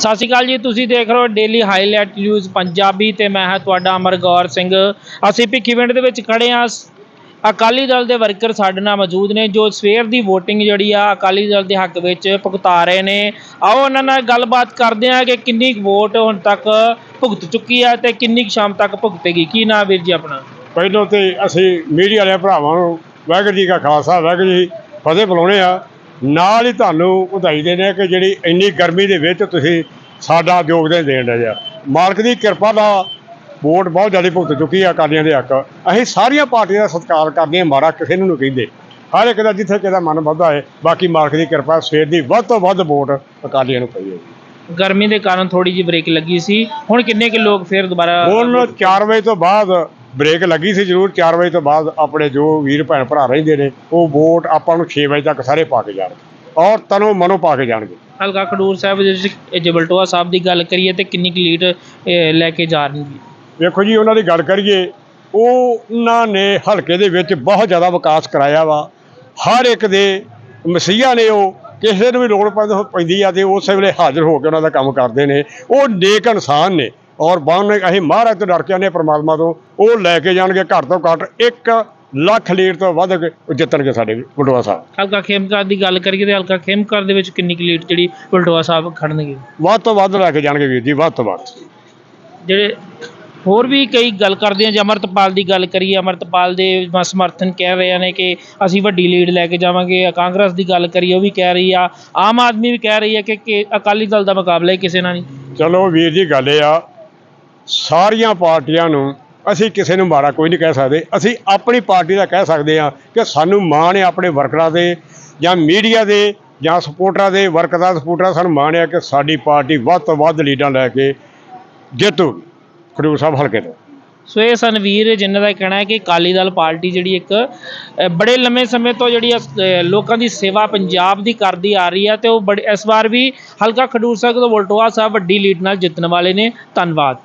ਸਤਿ ਸ਼੍ਰੀ ਅਕਾਲ ਜੀ, ਤੁਸੀਂ ਦੇਖ ਰਹੇ ਹੋ ਡੇਲੀ ਹਾਈਲਾਈਟ ਨਿਊਜ਼ ਪੰਜਾਬੀ ਤੇ ਮੈਂ ਹਾਂ ਤੁਹਾਡਾ ਅਮਰਗੌਰ ਸਿੰਘ। ਅਸੀਂ ਭਿੱਖੀਵਿੰਡ ਦੇ ਵਿੱਚ ਖੜੇ ਹਾਂ। ਅਕਾਲੀ ਦਲ ਦੇ ਵਰਕਰ ਸਾਡੇ ਨਾਲ ਮੌਜੂਦ ਨੇ, ਜੋ ਸਵੇਰ ਦੀ VOTING ਜਿਹੜੀ ਆ, ਅਕਾਲੀ ਦਲ ਦੇ ਹੱਕ ਵਿੱਚ ਭੁਗਤਾ ਰਹੇ ਨੇ। ਆਓ ਉਹਨਾਂ ਨਾਲ ਗੱਲਬਾਤ ਕਰਦੇ ਹਾਂ ਕਿ ਕਿੰਨੀ ਕੁ ਵੋਟ ਹੁਣ ਤੱਕ ਭੁਗਤ ਚੁੱਕੀ ਆ ਤੇ ਕਿੰਨੀ ਕੁ ਸ਼ਾਮ ਤੱਕ ਭੁਗਤੇਗੀ। ਕੀ ਨਾਮ ਵੀਰ ਜੀ ਆਪਣਾ? ਪਹਿਲਾਂ ਤੇ ਅਸੀਂ ਮੀਡੀਆ ਵਾਲੇ ਭਰਾਵਾਂ ਨੂੰ, ਵਾਹਿਗੁਰੂ ਜੀ ਕਾ ਖਾਲਸਾ, ਵਾਹਿਗੁਰੂ ਜੀ ਫਤਿਹ ਬੁਲਾਉਣੇ ਆ ਨਾਲ ਹੀ ਤੁਹਾਨੂੰ ਵਧਾਈ ਦੇਣੇ ਆ ਕਿ ਜਿਹੜੀ ਇੰਨੀ ਗਰਮੀ ਦੇ ਵਿੱਚ ਤੁਸੀਂ ਸਾਡਾ ਯੋਗਦਾਨ ਦੇਣ ਰਹੇ ਆ। ਮਾਲਕ ਦੀ ਕਿਰਪਾ ਦਾ ਵੋਟ ਬਹੁਤ ਜ਼ਿਆਦਾ ਭੁਗਤ ਚੁੱਕੀ ਆ ਅਕਾਲੀਆਂ ਦੇ ਹੱਕ। ਅਸੀਂ ਸਾਰੀਆਂ ਪਾਰਟੀਆਂ ਦਾ ਸਤਿਕਾਰ ਕਰਦੇ ਹਾਂ ਮਾਰਾ ਕਿਸੇ ਨੂੰ ਨਹੀਂ ਕਹਿੰਦੇ। ਹਰ ਇੱਕ ਦਾ ਜਿੱਥੇ ਕਿਹਦਾ ਮਨ ਵੱਧਾ ਹੈ ਬਾਕੀ ਮਾਲਕ ਦੀ ਕਿਰਪਾ ਸਵੇਰ ਦੀ ਵੱਧ ਤੋਂ ਵੱਧ ਵੋਟ ਅਕਾਲੀਆਂ ਨੂੰ ਪਈ ਹੈ। ਗਰਮੀ ਦੇ ਕਾਰਨ ਥੋੜੀ ਜਿਹੀ ਬ੍ਰੇਕ ਲੱਗੀ ਸੀ। ਹੁਣ ਕਿੰਨੇ ਕੁ ਲੋਕ ਫੇਰ ਦੁਬਾਰਾ ਹੁਣ 4 ਵਜੇ ਤੋਂ ਬਾਅਦ ਬ੍ਰੇਕ ਲੱਗੀ ਸੀ ਜ਼ਰੂਰ 4 ਵਜੇ ਤੋਂ ਬਾਅਦ ਆਪਣੇ ਜੋ ਵੀਰ ਭੈਣ ਭਰਾ ਰਹਿੰਦੇ ਨੇ ਉਹ ਵੋਟ ਆਪਾਂ ਨੂੰ 6 ਵਜੇ ਤੱਕ ਸਾਰੇ ਪਾ ਕੇ ਜਾਣਗੇ। ਔਰ ਤਨੋਂ ਮਨੋਂ ਪਾ ਕੇ ਜਾਣਗੇ। ਹਲਕਾ ਖਡੂਰ ਸਾਹਿਬ ਦੇ ਵਿੱਚ ਜਬਲਟੋਆ ਸਾਹਿਬ ਦੀ ਗੱਲ ਕਰੀਏ ਤੇ ਕਿੰਨੀ ਕੁ ਲੀਡ ਅਹ, ਲੈ ਕੇ ਜਾ ਰਹੀ ਵੇਖੋ ਜੀ ਉਹਨਾਂ ਦੀ ਗੱਲ ਕਰੀਏ ਉਹ ਉਹਨਾਂ ਨੇ ਹਲਕੇ ਦੇ ਵਿੱਚ ਬਹੁਤ ਜ਼ਿਆਦਾ ਵਿਕਾਸ ਕਰਾਇਆ ਵਾ। ਹਰ ਇੱਕ ਦੇ ਮਸੀਹਾ ਨੇ ਉਹ ਕਿਸੇ ਨੂੰ ਵੀ ਲੋੜ ਪੈਂਦ- ਪੈਂਦੀ ਆ ਤੇ ਉਸੇ ਵੇਲੇ ਹਾਜ਼ਰ ਹੋ ਕੇ ਉਹਨਾਂ ਦਾ ਕੰਮ ਕਰਦੇ ਨੇ। ਉਹ ਨੇਕ ਇਨਸਾਨ ਨੇ। ਔਰ ਬਾਹਰ ਅਸੀਂ ਮਹਾਰਾਜ ਤੋਂ ਡਰ ਕੇ ਆਨੇ ਪ੍ਰਮਾਤਮਾ ਤੋਂ ਉਹ ਲੈ ਕੇ ਜਾਣਗੇ ਘੱਟ ਤੋਂ ਘੱਟ 1 ਲੱਖ ਲੀਡ ਤੋਂ ਵੱਧ ਕੇ ਉਹ ਜਿੱਤਣਗੇ ਸਾਡੇ ਬਟੂਆ ਸਾਹਿਬ। ਹਲਕਾ ਖੇਮਕਰ ਦੀ ਗੱਲ ਕਰੀਏ ਤੇ ਹਲਕਾ ਖੇਮਕਰ ਦੇ ਵਿੱਚ ਕਿੰਨੀ ਕੁ ਲੀਡ ਜਿਹੜੀ ਬਲਟੋਆ ਸਾਹਿਬ ਖੜਨਗੇ? ਵੱਧ ਤੋਂ ਵੱਧ ਲੈ ਕੇ ਜਾਣਗੇ ਵੀਰ ਜੀ ਵੱਧ ਤੋਂ ਵੱਧ। ਜਿਹੜੇ ਹੋਰ ਵੀ ਕਈ ਗੱਲ ਕਰਦੇ ਆ ਜੇ ਅਮਰਤਪਾਲ ਦੀ ਗੱਲ ਕਰੀਏ ਅਮਰਤਪਾਲ ਦੇ ਸਮਰਥਨ ਕਹਿ ਰਹੇ ਨੇ ਕਿ ਅਸੀਂ ਵੱਡੀ ਲੀਡ ਲੈ ਕੇ ਜਾਵਾਂਗੇ ਕਾਂਗਰਸ ਦੀ ਗੱਲ ਕਰੀਏ ਉਹ ਵੀ ਕਹਿ ਰਹੀ ਆ। ਆਮ ਆਦਮੀ ਵੀ ਕਹਿ ਰਹੀ ਹੈ ਕਿ ਅਕਾਲੀ ਦਲ ਦਾ ਮੁਕਾਬਲਾ ਕਿਸੇ ਨਾਲ ਨਹੀਂ। ਚਲੋ ਵੀਰ ਜੀ ਗੱਲ ਇਹ ਆ ਸਾਰੀਆਂ ਪਾਰਟੀਆਂ ਨੂੰ ਅਸੀਂ ਕਿਸੇ ਨੂੰ ਮਾੜਾ ਕੋਈ ਨਹੀਂ ਕਹਿ ਸਕਦੇ। ਅਸੀਂ ਆਪਣੀ ਪਾਰਟੀ ਦਾ ਕਹਿ ਸਕਦੇ ਹਾਂ ਕਿ ਸਾਨੂੰ ਮਾਣ ਹੈ ਆਪਣੇ ਵਰਕਰਾਂ ਦੇ ਜਾਂ ਮੀਡੀਆ ਦੇ ਜਾਂ ਸਪੋਰਟਰਾਂ ਦੇ ਵਰਕਰਾਂ ਸਪੋਰਟਰਾਂ ਸਾਨੂੰ ਮਾਣ ਹੈ ਕਿ ਸਾਡੀ ਪਾਰਟੀ ਵੱਧ ਤੋਂ ਵੱਧ ਲੀਡਾਂ ਲੈ ਕੇ ਜਿੱਤੂ ਖਡੂਰ ਸਾਹਿਬ ਹਲਕੇ ਤੋਂ। ਸੋ ਇਹ ਸਨ ਵੀਰ ਜਿਨ੍ਹਾਂ ਦਾ ਕਹਿਣਾ ਹੈ ਕਿ ਅਕਾਲੀ ਦਲ ਪਾਰਟੀ ਜਿਹੜੀ ਇੱਕ ਬੜੇ ਲੰਮੇ ਸਮੇਂ ਤੋਂ ਜਿਹੜੀ ਅ, ਲੋਕਾਂ ਦੀ ਸੇਵਾ ਪੰਜਾਬ ਦੀ ਕਰਦੀ ਆ ਰਹੀ ਹੈ ਤੇ ਉਹ ਬੜੇ ਇਸ ਵਾਰ ਵੀ ਹਲਕਾ ਖਡੂਰ ਸਾਹਿਬ ਤੋਂ ਵਲਟੋਆ ਸਾਹਿਬ ਵੱਡੀ ਲੀਡ ਨਾਲ ਜਿੱਤਣ ਵਾਲੇ ਨੇ। ਧੰਨਵਾਦ।